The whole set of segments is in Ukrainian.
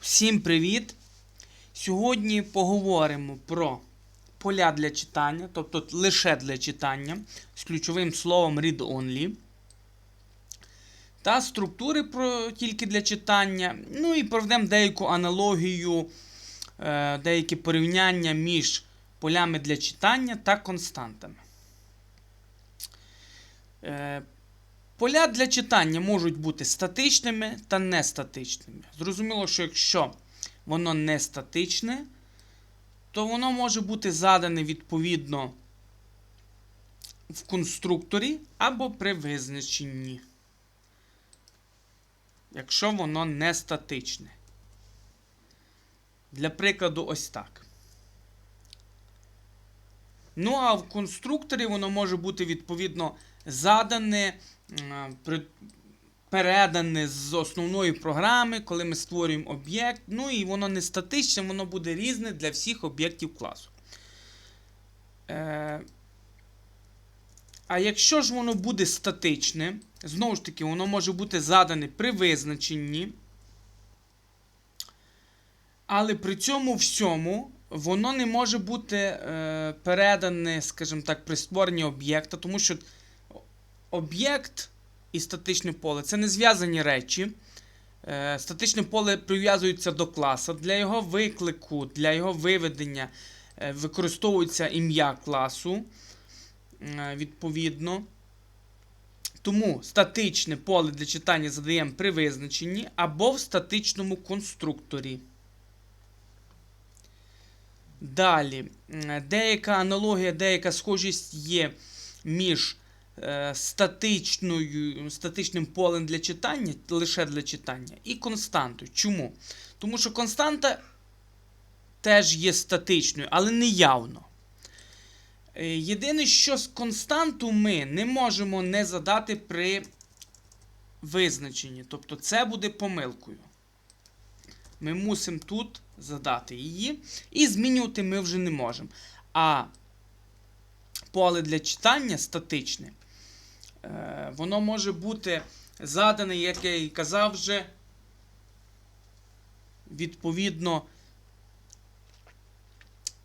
Всім привіт! Сьогодні поговоримо про поля для читання, тобто лише для читання з ключовим словом read-only. Та структури про, тільки для читання. Ну і проведемо деяку аналогію, е, деякі порівняння між полями для читання та константами. Поля для читання можуть бути статичними та нестатичними. Зрозуміло, що якщо воно не статичне, то воно може бути задане відповідно в конструкторі або при визначенні. Якщо воно не статичне. Для прикладу, ось так. Ну, а в конструкторі воно може бути відповідно задане, передане з основної програми, коли ми створюємо об'єкт. Ну і воно не статичне, воно буде різне для всіх об'єктів класу. Е, а якщо ж воно буде статичне, знову ж таки, воно може бути задане при визначенні. Але при цьому всьому воно не може бути е, передане, скажімо так, при створенні об'єкта, тому що об'єкт і статичне поле це не зв'язані речі. Е, статичне поле прив'язується до класа. Для його виклику, для його виведення е, використовується ім'я класу. е, відповідно. Тому статичне поле для читання задаємо при визначенні або в статичному конструкторі. Далі, деяка аналогія, деяка схожість є між статичною, статичним полем для читання, лише для читання, і константою. Чому? Тому що константа теж є статичною, але не явно. Е, Єдине, що з константу ми не можемо не задати при визначенні. Тобто це буде помилкою. Ми мусимо тут задати її. І змінювати ми вже не можемо. А поле для читання статичне, е, воно може бути задане, як я і казав вже, відповідно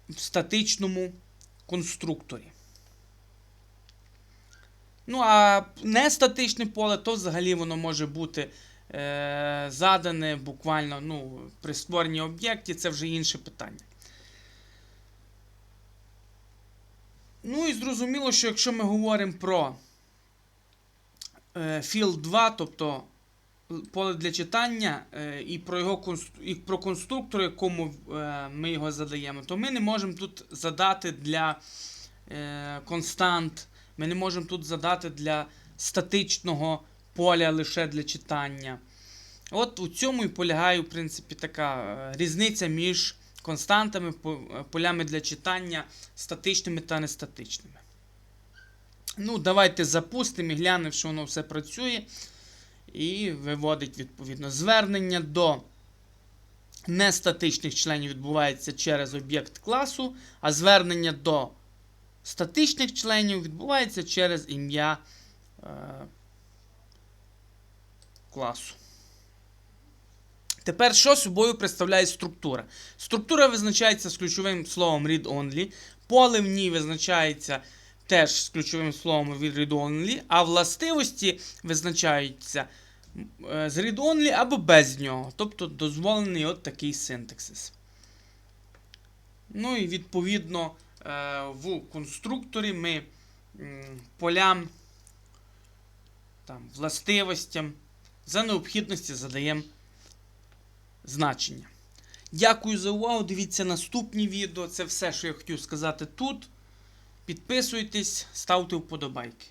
в статичному конструкторі. Ну, а нестатичне поле, то взагалі воно може бути е, задане буквально ну, при створенні об'єктів, це вже інше питання. Ну і зрозуміло, що якщо ми говоримо про е, Field 2, тобто поле для читання е, і про його і про конструктор, якому е, ми його задаємо, то ми не можемо тут задати для е, констант, ми не можемо тут задати для статичного поля лише для читання. От у цьому і полягає, в принципі, така е, різниця між константами, по- е, полями для читання, статичними та нестатичними. Ну, давайте запустимо і глянемо, що воно все працює. І виводить відповідно звернення до нестатичних членів відбувається через об'єкт класу, а звернення до статичних членів відбувається через ім'я е, класу. Тепер, що собою представляє структура? Структура визначається з ключовим словом read-only. Поле в ній визначається теж з ключовим словом read-only, а властивості визначаються е, з read-only або без нього. Тобто дозволений от такий синтаксис. Ну і відповідно е, в конструкторі ми полям, там, властивостям за необхідності задаємо значення. Дякую за увагу. Дивіться наступні відео. Це все, що я хотів сказати тут. Підписуйтесь, ставте вподобайки.